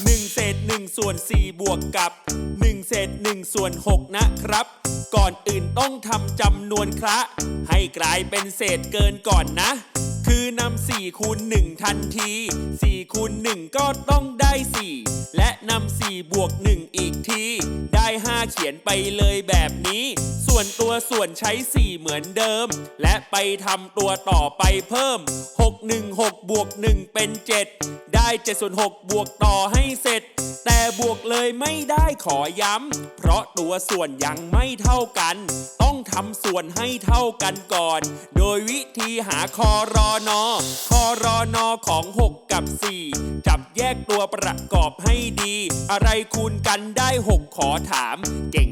1 เศษ 1 ส่วน 4 บวกกับ 1 เศษ 1 ส่วน 6 นะครับ ก่อนอื่นต้องทำจำนวนคระให้กลายเป็นเศษเกินก่อนนะ คือนำ4คูณ1ทันที4คูณ1ก็ต้องได้ 4 และนำ4บวก 1 อีกที ได้ 5 เขียนไปเลยแบบนี้ ส่วนตัวส่วนใช้ 4 เหมือนเดิม และไปทำตัวต่อไปเพิ่ม 6 1 6บวก 1 เป็น 7 ได้7ส่วน6บวกต่อให้เสร็จ แต่บวกเลยไม่ได้ขอย้ำเพราะตัวส่วนยังไม่เท่ากันต้อง ทำส่วนให้เท่ากันก่อน โดยวิธีหาคอรอนอคอรอนอของ 6 กับ 4 จับแยกตัวประกอบให้ดี อะไรคูณกันได้ 6 ขอถาม เก่ง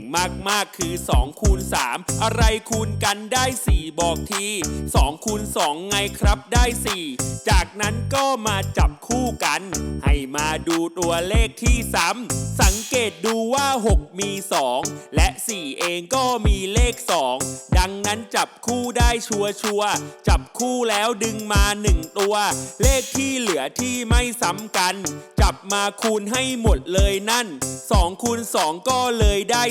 มากๆคือ 2 คูณ 3 อะไรคูณกันได้ 4 บอกที2คูณ 2 ไงครับได้ 4 จากนั้นก็มาจับคู่กัน ให้มาดูตัวเลขที่ซ้ำสังเกตดูว่า 6 มี 2 และ 4 เองก็มีเลข 2ดังนั้นจับคู่ได้ชัวชัวร์จับคู่แล้วดึงมา 1 ตัว เลขที่เหลือที่ไม่ซ้ำกัน จับมาคูณให้หมดเลยนั่น 2คูณ2 ก็เลยได้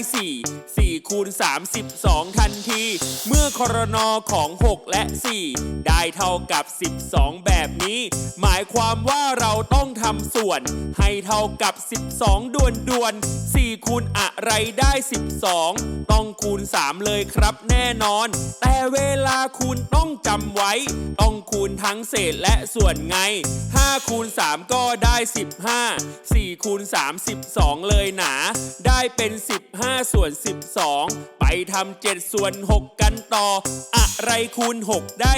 4 4คูณ3 12 ทันที เมื่อครนอของ 6 และ 4 ได้เท่ากับ 12 แบบนี้ หมายความว่าเราต้องทำส่วน ให้เท่ากับ 12 ด่วนด่วน4คูณอะไรได้ 12 ต้องคูณ 3 เลยครับแน่นอน แต่เวลาคูณต้องจำไว้ ต้องคูณทั้งเศษและส่วนไง 5 คูณ 3 ก็ได้ 15 4 คูณ 3 12 เลยหนา ได้เป็น 15 ส่วน 12 ไปทำ7ส่วน 6 กันต่อ ไรคูณ 6 ได้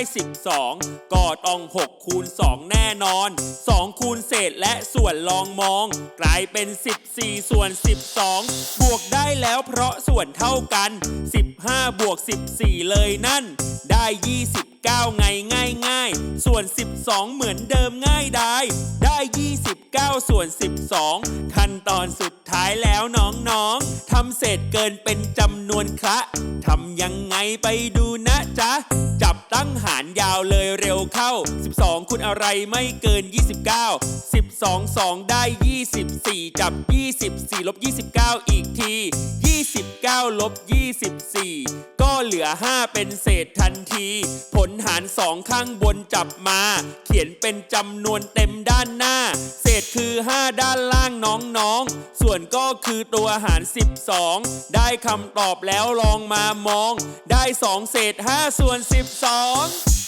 12 ก็ต้อง 6 คูณ 2 แน่นอน 2 คูณเศษและส่วนลองมอง กลายเป็น 14 ส่วน 12 บวกได้แล้วเพราะส่วนเท่ากัน 15 บวก 14 เลยนั่น ได้ 29 ไงง่ายง่ายส่วน 12 เหมือนเดิมง่ายได้ ได้ 29 ส่วน 12 ขั้นตอนสุดท้ายแล้วน้องๆทำเศษเกินเป็นจำนวนคะทำยังไงไปดูนะ จ๊ะ จับตั้งหารยาวเลยเร็วเข้า 12 คุณอะไรไม่เกิน 29 12 2 ได้ 24 จับ 24 ลบ 29 อีกที 9ลบ24 ก็เหลือ 5 เป็นเศษทันที ผลหาร2ข้างบนจับมา เขียนเป็นจำนวนเต็มด้านหน้า เศษคือ 5 ด้านล่างน้องๆ ส่วนก็คือตัวหาร 12 ได้คำตอบแล้วลองมามอง ได้ 2 เศษ 5 ส่วน 12